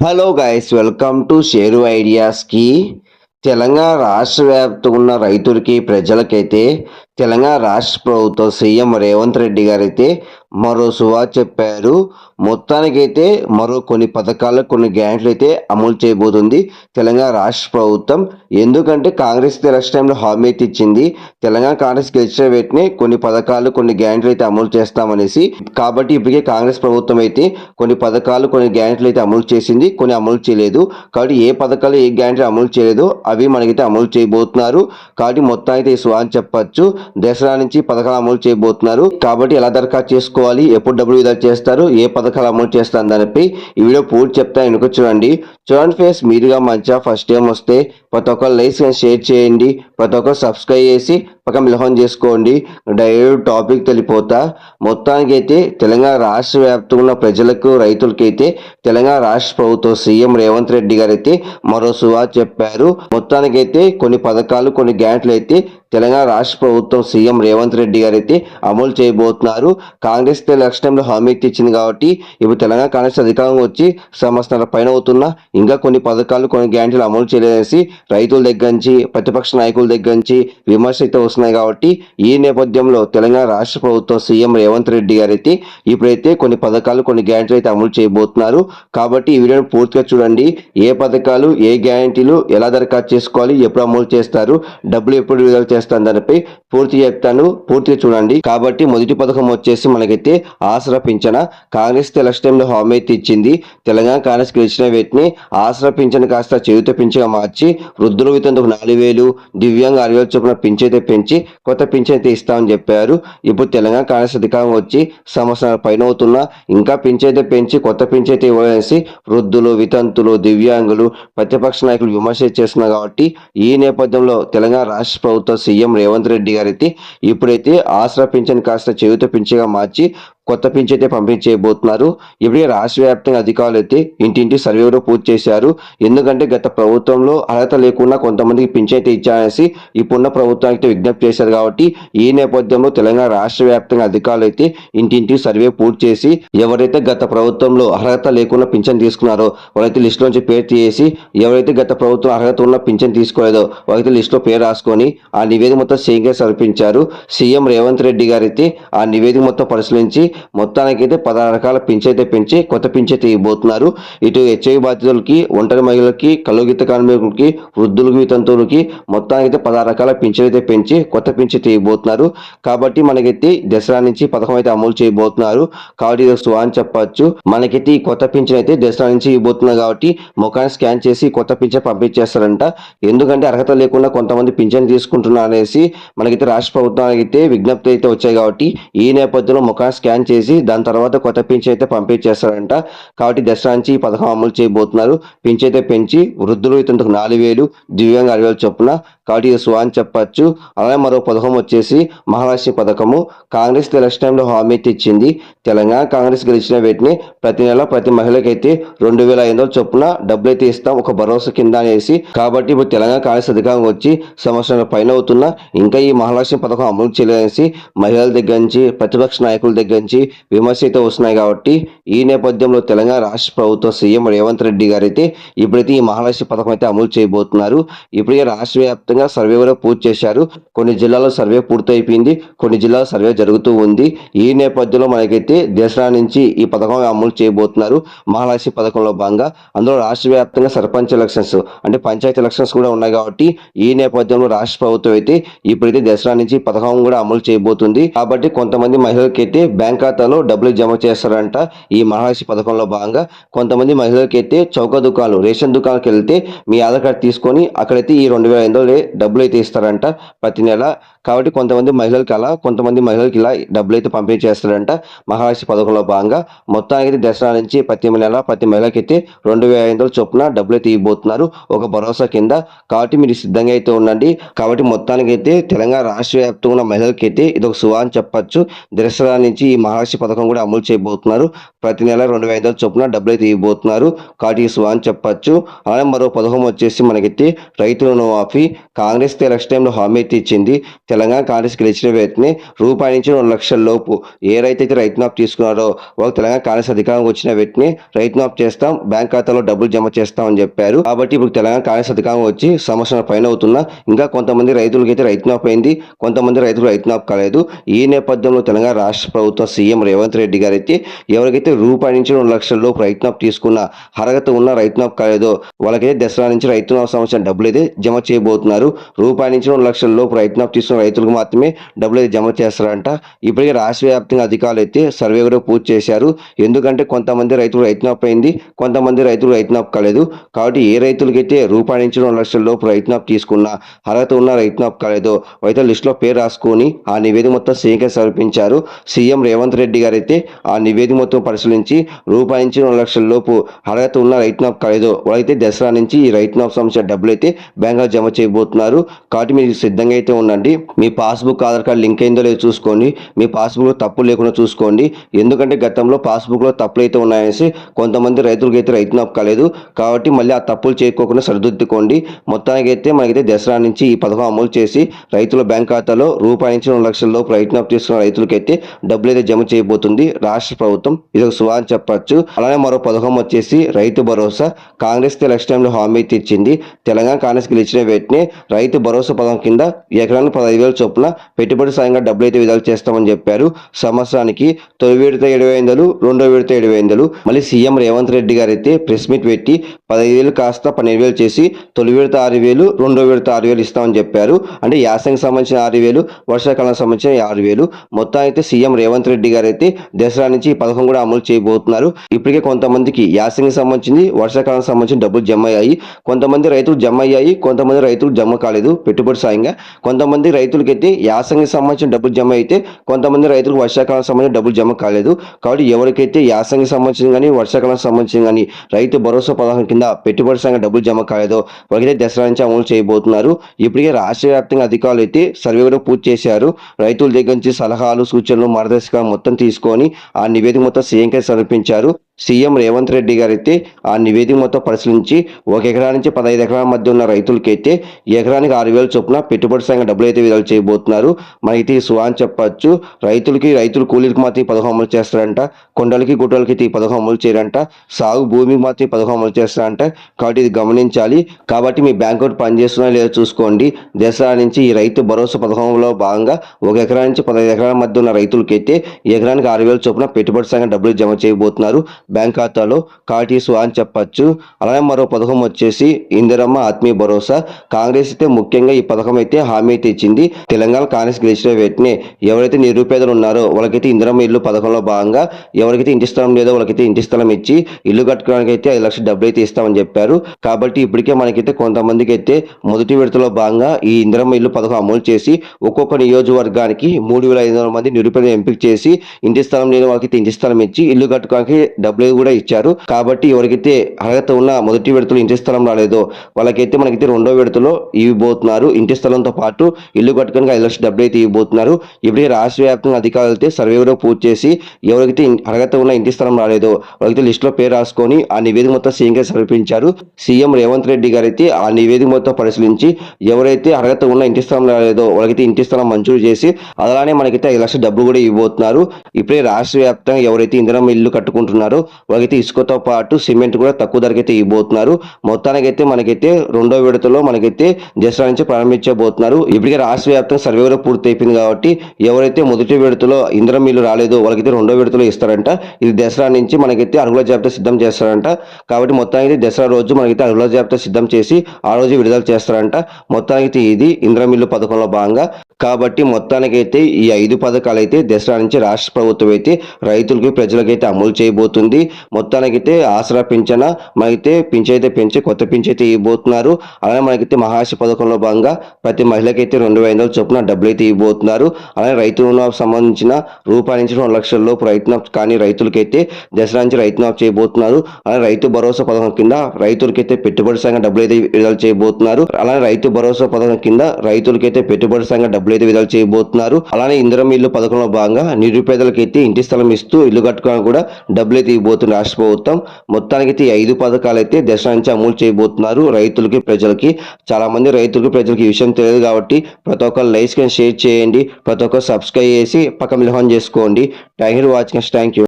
Hello guys welcome to షేరు ఐడియాస్కి తెలంగాణ రాష్ట్ర వ్యాప్తంగా ఉన్న రైతులకి ప్రజలకైతే తెలంగాణ రాష్ట్ర ప్రభుత్వం సీఎం రేవంత్ రెడ్డి గారైతే మరో సువా చెప్పారు. మొత్తానికైతే మరో కొన్ని పథకాలు కొన్ని గ్యారెంట్లు అయితే అమలు చేయబోతుంది తెలంగాణ రాష్ట్ర ప్రభుత్వం. ఎందుకంటే కాంగ్రెస్ ఎలక్షన్ టైంలో హామీ అయితే ఇచ్చింది. తెలంగాణ కాంగ్రెస్ గెలిచిన వెంటనే కొన్ని పథకాలు కొన్ని గ్యారెంట్లు అయితే అమలు చేస్తామనేసి. కాబట్టి ఇప్పటికే కాంగ్రెస్ ప్రభుత్వం అయితే కొన్ని పథకాలు కొన్ని గ్యారెంట్లు అయితే అమలు చేసింది. కొన్ని అమలు చేయలేదు. కాబట్టి ఏ పథకాలు ఏ గ్యారెంట్లు అమలు చేయలేదు అవి మనకైతే అమలు చేయబోతున్నారు. కాబట్టి మొత్తానికి అయితే అని చెప్పచ్చు. దసరా నుంచి పథకాలు అమలు చేయబోతున్నారు. కాబట్టి ఎలా దరఖాస్తు చేసుకోవాలి ఎప్పుడు డబ్బులు విడుదల చేస్తారు ఏ పథకాలు అమలు చేస్తారు దానిపై ఈ వీడియో పూర్తి చెప్తా వెనుక చూడండి. చూడండి ఫేస్ మీరుగా మంచిగా ఫస్ట్ టైం వస్తే ప్రతి ఒక్కరు లైక్స్ కానీ షేర్ చేయండి ప్రతి ఒక్కరు సబ్స్క్రైబ్ చేసి పక్కన మిలహం చేసుకోండి. డైరెక్ట్ టాపిక్ తెలిపోతా. మొత్తానికైతే తెలంగాణ రాష్ట్ర వ్యాప్తంగా ఉన్న ప్రజలకు రైతులకైతే తెలంగాణ రాష్ట్ర ప్రభుత్వం సీఎం రేవంత్ రెడ్డి గారు అయితే మరో సువా చెప్పారు. మొత్తానికైతే కొన్ని పథకాలు కొన్ని గ్యాంట్లు అయితే తెలంగాణ రాష్ట్ర ప్రభుత్వం సీఎం రేవంత్ రెడ్డి గారు అయితే అమలు చేయబోతున్నారు. కాంగ్రెస్ ఎలక్షన్ టైంలో హామీ ఇచ్చింది కాబట్టి ఇప్పుడు తెలంగాణ కాంగ్రెస్ అధికారం వచ్చి సంవత్సరాల పైన అవుతున్న ఇంకా కొన్ని పథకాలు కొన్ని గ్యారెంటీలు అమలు చేయలేదనేసి రైతుల దగ్గర నుంచి ప్రతిపక్ష నాయకుల దగ్గర నుంచి విమర్శ అయితే వస్తున్నాయి కాబట్టి ఈ నేపథ్యంలో తెలంగాణ రాష్ట్ర ప్రభుత్వం సీఎం రేవంత్ రెడ్డి గారు అయితే ఇప్పుడైతే కొన్ని పథకాలు కొన్ని గ్యారెంటీలు అయితే అమలు చేయబోతున్నారు. కాబట్టి ఈ వీడియోని పూర్తిగా చూడండి. ఏ పథకాలు ఏ గ్యారెంటీలు ఎలా దరఖాస్తు చేసుకోవాలి ఎప్పుడు అమలు చేస్తారు డబ్బులు ఎప్పుడు విడుదల చేస్తాను దానిపై పూర్తి చెప్తాను పూర్తిగా చూడండి. కాబట్టి మొదటి పథకం వచ్చేసి మనకైతే ఆసరా పింఛన. కాంగ్రెస్ ఎలక్షన్ టైంలో హామీ అయితే ఇచ్చింది. తెలంగాణ కాంగ్రెస్ గెలిచిన వీటిని ఆసరా పింఛన్ కాస్త చేయుత పింఛగా మార్చి వృద్ధుల వితందుకు నాలుగు వేలు దివ్యాంగ ఆరు వేలు చొప్పున పింఛైతే పెంచి కొత్త పింఛన్ అయితే ఇస్తామని చెప్పారు. ఇప్పుడు తెలంగాణ కాంగ్రెస్ అధికారం వచ్చి సంవత్సరాల పైన అవుతున్నా ఇంకా పింఛైతే పెంచి కొత్త పింఛైతే ఇవ్వాలనేసి వృద్ధులు వితంతులు దివ్యాంగులు ప్రతిపక్ష నాయకులు విమర్శ చేస్తున్నారు కాబట్టి ఈ నేపథ్యంలో తెలంగాణ రాష్ట్ర ప్రభుత్వ సీఎం రేవంత్ రెడ్డి గారైతే ఇప్పుడైతే ఆసరా పింఛన్ కాస్త చేయుత పింఛగా మార్చి కొత్త పింఛన్ అయితే పంపించేయబోతున్నారు. ఇప్పుడే రాష్ట్ర వ్యాప్తంగా అధికారులు అయితే ఇంటింటి సర్వే కూడా పూర్తి చేశారు. ఎందుకంటే గత ప్రభుత్వంలో అర్హత లేకుండా కొంతమందికి పింఛన్ అయితే ఇచ్చారనేసి ఇప్పుడున్న ప్రభుత్వానికి విజ్ఞప్తి చేశారు కాబట్టి ఈ నేపథ్యంలో తెలంగాణ రాష్ట్ర వ్యాప్తంగా అధికారులు అయితే ఇంటింటి సర్వే పూర్తి చేసి ఎవరైతే గత ప్రభుత్వంలో అర్హత లేకుండా పింఛన్ తీసుకున్నారో వాళ్ళైతే లిస్ట్ నుంచి పేరు తీసేసి ఎవరైతే గత ప్రభుత్వం అర్హత ఉన్న పింఛన్ తీసుకోలేదో వాళ్ళైతే లిస్టులో పేరు రాసుకొని ఆ నివేదిక మొత్తం సీఎంగా సమర్పించారు. సీఎం రేవంత్ రెడ్డి గారు అయితే ఆ నివేదిక మొత్తం పరిశీలించి మొత్తానికైతే పదహారు రకాల పింఛ్ అయితే పెంచి కొత్త పింఛ్ అయితే ఇవ్వబోతున్నారు. ఇటు హెచ్ఐవి బాధితులకి ఒంటరి మహిళలకి కలుగిత కార్మికులకి వృద్ధులకి వితంతువులకి మొత్తానికైతే పదహారు రకాల పింఛన్ అయితే పెంచి కొత్త పింఛన్ అయితే ఇవ్వబోతున్నారు. కాబట్టి మనకైతే దసరా నుంచి పథకం అయితే అమలు చేయబోతున్నారు. కాబట్టి ఇది సువా అని చెప్పచ్చు. మనకైతే ఈ కొత్త పింఛన్ అయితే దసరా నుంచి ఇవ్వబోతున్నారు కాబట్టి ముఖాన్ని స్కాన్ చేసి కొత్త పింఛన్ పంపించేస్తారంట. ఎందుకంటే అర్హత లేకుండా కొంతమంది పింఛన్ తీసుకుంటున్నారు అనేసి మనకైతే రాష్ట్ర ప్రభుత్వానికి అయితే విజ్ఞప్తి అయితే వచ్చాయి కాబట్టి ఈ నేపథ్యంలో ముఖాన్ని స్కాన్ చేసి దాని తర్వాత కొత్త పింఛన్ అయితే పంపించేస్తారంట కాబట్టి దసరా నుంచి ఈ పథకం అమలు చేయబోతున్నారు. పింఛన్ అయితే పెంచి వృద్ధులు ఇతందుకు నాలుగు వేలు దివ్యాంగ ఆరు వేలు చొప్పున. కాబట్టి ఇది సువా అని చెప్పచ్చు. అలాగే మరో పథకం వచ్చేసి మహాలక్ష్మి పథకము. కాంగ్రెస్ ఎలక్షన్ టైంలో హామీ అయితే ఇచ్చింది. తెలంగాణ కాంగ్రెస్ గెలిచిన వీటిని ప్రతి నెల ప్రతి మహిళకైతే రెండు వేల ఐదు వందల చొప్పున డబ్బులు అయితే ఇస్తాం. ఒక భరోసా కింద అనేసి. కాబట్టి ఇప్పుడు తెలంగాణ కాంగ్రెస్ అధికారం వచ్చి సంవత్సరం పైన అవుతున్నా. ఇంకా ఈ మహాలక్ష్మి పథకం అమలు చేయలేదనేసి మహిళల దగ్గర నుంచి ప్రతిపక్ష నాయకుల దగ్గర నుంచి విమర్శ అయితే వస్తున్నాయి కాబట్టి ఈ నేపథ్యంలో తెలంగాణ రాష్ట్ర ప్రభుత్వ సీఎం రేవంత్ రెడ్డి గారు అయితే ఇప్పుడైతే ఈ మహాలక్ష్మి పథకం అయితే అమలు చేయబోతున్నారు. ఇప్పటికే రాష్ట్ర వ్యాప్తంగా సర్వే కూడా పూర్తి చేశారు. కొన్ని జిల్లాల్లో సర్వే పూర్తయిపోయింది. కొన్ని జిల్లాలో సర్వే జరుగుతూ ఉంది. ఈ నేపథ్యంలో మనకైతే దసరా నుంచి ఈ పథకం అమలు చేయబోతున్నారు. మహాలక్ష్మి పథకంలో భాగంగా అందులో రాష్ట్ర వ్యాప్తంగా సర్పంచ్ ఎలక్షన్స్ అంటే పంచాయతీ ఎలక్షన్స్ కూడా ఉన్నాయి కాబట్టి ఈ నేపథ్యంలో రాష్ట్ర ప్రభుత్వం అయితే ఇప్పుడైతే దసరా నుంచి పథకం కూడా అమలు చేయబోతుంది. కాబట్టి కొంతమంది మహిళలకైతే బ్యాంక్ ఖాతాలో డబ్బులు జమ చేస్తారంట ఈ మహాలక్ష్మి పథకంలో భాగంగా. కొంతమంది మహిళలకి అయితే చౌక దుకాణాలు రేషన్ దుకాణాలకు వెళ్తే మీ ఆధార్ కార్డు తీసుకొని అక్కడైతే ఈ రెండు వేల ఐదు డబ్బులు అయితే ఇస్తారంట ప్రతి నెల. కాబట్టి కొంతమంది మహిళలకి అలా కొంతమంది మహిళలకి ఇలా డబ్బులు అయితే పంపిణీ చేస్తారంట మహాలక్ష్మి పథకంలో భాగంగా. మొత్తానికి అయితే దసరా నుంచి ప్రతి నెల ప్రతి మహిళకి అయితే రెండు వేల ఐదు చొప్పున డబ్బులు అయితే ఇవ్వబోతున్నారు ఒక భరోసా కింద. కాబట్టి మీరు సిద్ధంగా అయితే ఉండండి. కాబట్టి మొత్తానికి అయితే తెలంగాణ రాష్ట్ర వ్యాప్తంగా ఉన్న మహిళలకి అయితే ఇది ఒక సువా అని చెప్పచ్చు. దసరా నుంచి ఈ మహాలక్ష్మి పథకం కూడా అమలు చేయబోతున్నారు. ప్రతి నెల రెండు వేల ఐదు చొప్పున డబ్బులు అయితే ఇవ్వబోతున్నారు. కాబట్టి ఈ అని చెప్పచ్చు. అలాగే మరో పథకం వచ్చేసి మనకైతే రైతుల రుణమాఫీ కాంగ్రెస్ ఎలక్షన్ టైంలో హామీ అయితే ఇచ్చింది. తెలంగాణ కాంగ్రెస్ గెలిచిన వ్యక్తిని రూపాయి నుంచి రెండు లక్షల లోపు ఏ రైతు అయితే రైతు నాప్ తీసుకున్నారో వాళ్ళు తెలంగాణ కాంగ్రెస్ అధికారం వచ్చిన వ్యక్తిని రైతు నాప్ చేస్తాం బ్యాంక్ ఖాతాలో డబ్బులు జమ చేస్తామని చెప్పారు. కాబట్టి ఇప్పుడు తెలంగాణ కాంగ్రెస్ అధికారం వచ్చి సంవత్సరం పైన అవుతున్నా ఇంకా కొంతమంది రైతులకి అయితే రైతు నాప్ అయింది కొంతమంది రైతులు రైతు నాప్ కాలేదు. ఈ నేపథ్యంలో తెలంగాణ రాష్ట్ర ప్రభుత్వ సీఎం రేవంత్ రెడ్డి గారు అయితే ఎవరికైతే రూపాయి నుంచి రెండు లక్షల లోపు రైతు తీసుకున్న అర్హత ఉన్న రైతునాప్ కాలేదో వాళ్ళకైతే దసరా నుంచి రైతునాప్ సంవత్సరం డబ్బులు అయితే జమ చేయబోతున్నారు. రూపాయి నుంచి రెండు లక్షల లోపు తీసుకున్న రైతులకు మాత్రమే డబ్బులు అయితే జమ చేస్తారంట. ఇప్పటికే రాష్ట్ర వ్యాప్తంగా అధికారులు అయితే సర్వే కూడా పూర్తి చేశారు. ఎందుకంటే కొంతమంది రైతులు రైతునాప్ అయింది కొంతమంది రైతులు రైతునాప్ కాలేదు. కాబట్టి ఏ రైతులకైతే రూపాయి నుంచి రెండు లక్షల లోపు రైతు తీసుకున్న అర్హత ఉన్న రైతునాప్ కాలేదో అయితే లిస్టులో పేరు రాసుకొని ఆ నివేదిక మొత్తం సీఎంకే సమర్పించారు. సీఎం రేవంత్ రెడ్డి గారు అయితే ఆ నివేదిక మొత్తం పరిశీలించి రూపాయి నుంచి రెండు లక్షల లోపు అర్హత ఉన్న రైతు నాఫ్ కాలేదో వాళ్ళైతే దసరా నుంచి ఈ రైతు నాఫ్ సంబంధించిన డబ్బులు అయితే బ్యాంకులో జమ చేయబోతున్నారు. కాబట్టి మీరు సిద్ధంగా అయితే ఉండండి. మీ పాస్బుక్ ఆధార్ కార్డు లింక్ అయిందో లేదో చూసుకోండి. మీ పాస్బుక్లో తప్పులు లేకుండా చూసుకోండి. ఎందుకంటే గతంలో పాస్బుక్లో తప్పులు అయితే ఉన్నాయనేసి కొంతమంది రైతులకు అయితే రైతు నాప్ కాలేదు. కాబట్టి మళ్ళీ ఆ తప్పులు చేయకోకుండా సరిదిద్దుకోండి. మొత్తానికి అయితే మనకైతే దసరా నుంచి ఈ పథకం అమలు చేసి రైతుల బ్యాంక్ ఖాతాలో రూపాయి నుంచి రెండు లక్షల లోపు రైతు నాప్ తీసుకున్న రైతులకైతే డబ్బులు అయితే జమ చేయబోతుంది. రాష్ట్ర ప్రభుత్వం ఇది ఒక శుభ అని చెప్పొచ్చు. అలానే మరో పథకం వచ్చేసి రైతు భరోసా. కాంగ్రెస్ ఎలక్షన్ టైంలో హామీ తెచ్చింది తెలంగాణ కాంగ్రెస్ గెలిచిన వెంటనే రైతు భరోసా పథకం కింద ఎకరానికి పదహైదు వేల చొప్పున పెట్టుబడి సాయంగా డబ్బులు అయితే విడుదల చేస్తామని చెప్పారు. సంవత్సరానికి తొలి విడత ఏడు వందలు రెండో విడత ఏడు వందలు. మళ్ళీ సీఎం రేవంత్ రెడ్డి గారు అయితే ప్రెస్ మీట్ పెట్టి పదహైదు వేలు కాస్త పన్నెండు వేలు చేసి తొలి విడత ఆరు వేలు రెండో విడత ఆరు వేలు ఇస్తామని చెప్పారు. అంటే యాసంగి సంబంధించిన ఆరు వేలు వర్షాకాలం సంబంధించిన ఆరు వేలు. మొత్తం అయితే సీఎం రేవంత్ రెడ్డి గారు అయితే దసరా నుంచి ఈ పథకం కూడా అమలు చేయబోతున్నారు. ఇప్పటికే కొంతమందికి యాసంగి సంబంధించి వర్షాకాలం సంబంధించిన డబ్బులు జమ అయ్యాయి. కొంతమంది రైతులు జమ అయ్యాయి కొంతమంది రైతులు జమ కాలేదు పెట్టుబడి సాయంగా. కొంతమంది రైతులకైతే యాసంగి సంబంధించిన డబ్బులు జమ అయితే కొంతమంది రైతులకు వర్షాకాలం సంబంధించిన డబ్బులు జమ కాలేదు. కాబట్టి ఎవరికైతే యాసంగి సంబంధించిన కానీ వర్షాకాలం సంబంధించిన కానీ రైతు భరోసా పథకం కింద పెట్టుబడి సాయంగా డబ్బులు జమ కాలేదో వాళ్ళకైతే దసరా నుంచి అమలు చేయబోతున్నారు. ఇప్పటికే రాష్ట్ర వ్యాప్తంగా అధికారులు అయితే సర్వే కూడా పూర్తి చేశారు. రైతుల దగ్గర నుంచి సలహాలు సూచనలు మార్గదర్శకాలు మొత్తం తీసుకొని ఆ నివేదిక మొత్తం సీఎంకే సమర్పించారు. సీఎం రేవంత్ రెడ్డి గారు అయితే ఆ నివేదిక మొత్తం పరిశీలించి ఒక ఎకరా నుంచి పదహైదు ఎకరాల మధ్య ఉన్న రైతులకైతే ఎకరానికి ఆరు వేలు చొప్పున పెట్టుబడి సాయంగా డబ్బులు అయితే విడుదల చేయబోతున్నారు. మనకైతే ఈ సువా అని చెప్పచ్చు. రైతులకి రైతులు కూలీలకు మాత్రం ఈ పథకం అమలు చేస్తారంట. కొండలకి గుట్టలకి అయితే ఈ పథకం అమలు చేయరంట. సాగు భూమికి మాత్రం ఈ పథకం అమలు చేస్తారంట. కాబట్టి ఇది గమనించాలి. కాబట్టి మీ బ్యాంక్ అకౌంట్ పనిచేస్తున్నా లేదో చూసుకోండి. దసరా నుంచి ఈ రైతు భరోసా పథకంలో భాగంగా ఒక ఎకరా నుంచి పదహైదు ఎకరాల మధ్య ఉన్న రైతులకైతే ఎకరానికి ఆరు వేలు చొప్పున పెట్టుబడి సాయంగా డబ్బులు జమ చేయబోతున్నారు. బ్యాంక్ ఖాతాలో కాటీసు అని చెప్పచ్చు. అలాగే మరో పథకం వచ్చేసి ఇందిరమ్మ ఆత్మీయ భరోసా. కాంగ్రెస్ అయితే ముఖ్యంగా ఈ పథకం అయితే హామీ అయితే ఇచ్చింది. తెలంగాణ కాంగ్రెస్ గెలిచిన వెంటనే ఎవరైతే నిరుపేదలు ఉన్నారో వాళ్ళకైతే ఇందిరమ్మ ఇల్లు పథకంలో భాగంగా ఎవరికైతే ఇంటి స్థలం లేదో వాళ్ళకైతే ఇంటి స్థలం ఇచ్చి ఇల్లు కట్టుకోవడానికి అయితే ఐదు లక్షల డబ్బులు అయితే ఇస్తామని చెప్పారు. కాబట్టి ఇప్పటికే మనకైతే కొంతమందికి అయితే మొదటి విడతలో భాగంగా ఈ ఇందిరమ్మ ఇల్లు పథకం అమలు చేసి ఒక్కొక్క నియోజకవర్గానికి మూడు వేల ఐదు వందల మంది నిరుపేదలు ఎంపిక చేసి ఇంటి స్థలం లేని వాళ్ళకి ఇంటి స్థలం ఇచ్చి ఇల్లు కట్టుకోవడానికి డబ్బులు కూడా ఇచ్చారు. కాబట్టి ఎవరికైతే అర్హత ఉన్న మొదటి విడతలో ఇంటి స్థలం రాలేదో వాళ్ళకైతే మనకైతే రెండో విడతలో ఇవ్వబోతున్నారు. ఇంటి స్థలంతో పాటు ఇల్లు కట్టుకొని ఐదు లక్షల డబ్బులు అయితే ఇవ్వబోతున్నారు. ఇప్పటికే రాష్ట్ర వ్యాప్తంగా అధికారులు అయితే సర్వే కూడా పూర్తి చేసి ఎవరికైతే అర్హత ఉన్న ఇంటి స్థలం రాలేదో వాళ్ళకైతే లిస్టులో పేరు రాసుకొని ఆ నివేదిక మొత్తం సీఎంగా సమర్పించారు. సీఎం రేవంత్ రెడ్డి గారు అయితే ఆ నివేదిక మొత్తం పరిశీలించి ఎవరైతే అర్హత ఉన్న ఇంటి స్థలం రాలేదో వాళ్ళకైతే ఇంటి స్థలం మంజూరు చేసి అలానే మనకైతే ఐదు లక్షల డబ్బులు కూడా ఇవ్వబోతున్నారు. ఇప్పుడే రాష్ట్ర వ్యాప్తంగా ఎవరైతే ఇంధనం ఇల్లు కట్టుకుంటున్నారో వాళ్ళకైతే ఇసుకతో పాటు సిమెంట్ కూడా తక్కువ ధరకైతే ఇవ్వబోతున్నారు. మొత్తానికైతే మనకైతే రెండో విడతలో మనకైతే దసరా నుంచి ప్రారంభించబోతున్నారు. ఇప్పటికే రాష్ట్ర వ్యాప్తంగా సర్వే కూడా పూర్తి అయిపోయింది కాబట్టి ఎవరైతే మొదటి విడతలో ఇంద్రం మిల్లు రాలేదో వాళ్ళకైతే రెండో విడతలో ఇస్తారంట. ఇది దసరా నుంచి మనకైతే అరుగుల జాబితా సిద్ధం చేస్తారంట. కాబట్టి మొత్తానికి దసరా రోజు మనకైతే అరుగుల జాబితా సిద్ధం చేసి ఆ రోజు విడుదల చేస్తారంట. మొత్తానికి ఇది ఇంద్రం మిల్లు పథకంలో భాగంగా. కాబట్టి మొత్తానికైతే ఈ ఐదు పథకాలు అయితే దసరా నుంచి రాష్ట్ర ప్రభుత్వం అయితే రైతులకి ప్రజలకైతే అమలు చేయబోతుంది. మొత్తానికైతే ఆసరా పింఛన మనకైతే పింఛ అయితే పెంచి కొత్త పింఛ అయితే ఇవ్వబోతున్నారు. అలానే మనకైతే మహాశి పథకంలో భాగంగా ప్రతి మహిళకైతే రెండు వేల ఐదు చొప్పున డబ్బులు అయితే ఇవ్వబోతున్నారు. అలానే రైతు రుణాలకు సంబంధించిన రూపాయి నుంచి రెండు లక్షల లోపు రైతు కానీ రైతులకైతే దసరా నుంచి రైతు చేయబోతున్నారు. అలానే రైతు భరోసా పథకం కింద రైతులకైతే పెట్టుబడి సంఘం డబ్బులు అయితే విడుదల చేయబోతున్నారు. అలానే రైతు భరోసా పథకం కింద రైతులకైతే పెట్టుబడి సంఘం డబ్బులు అయితే విడుదల చేయబోతున్నారు. అలానే ఇందిరం ఇల్లు పథకంలో భాగంగా నిరుపేదలకైతే అయితే ఇంటి స్థలం ఇస్తూ ఇల్లు కట్టుకోవడానికి కూడా డబ్బులు అయితే ఇవ్వబోతుంది రాష్ట్ర ప్రభుత్వం మొత్తానికి అయితే ఈ ఐదు పథకాలు అయితే దశ నుంచి అమలు చేయబోతున్నారు. రైతులకి ప్రజలకి చాలా మంది రైతులకి ప్రజలకి ఈ విషయం తెలియదు కాబట్టి ప్రతి ఒక్కరు లైక్స్ షేర్ చేయండి ప్రతి ఒక్కరు సబ్స్క్రైబ్ చేసి పక్క మిలహం చేసుకోండి. Thank you watching thank you.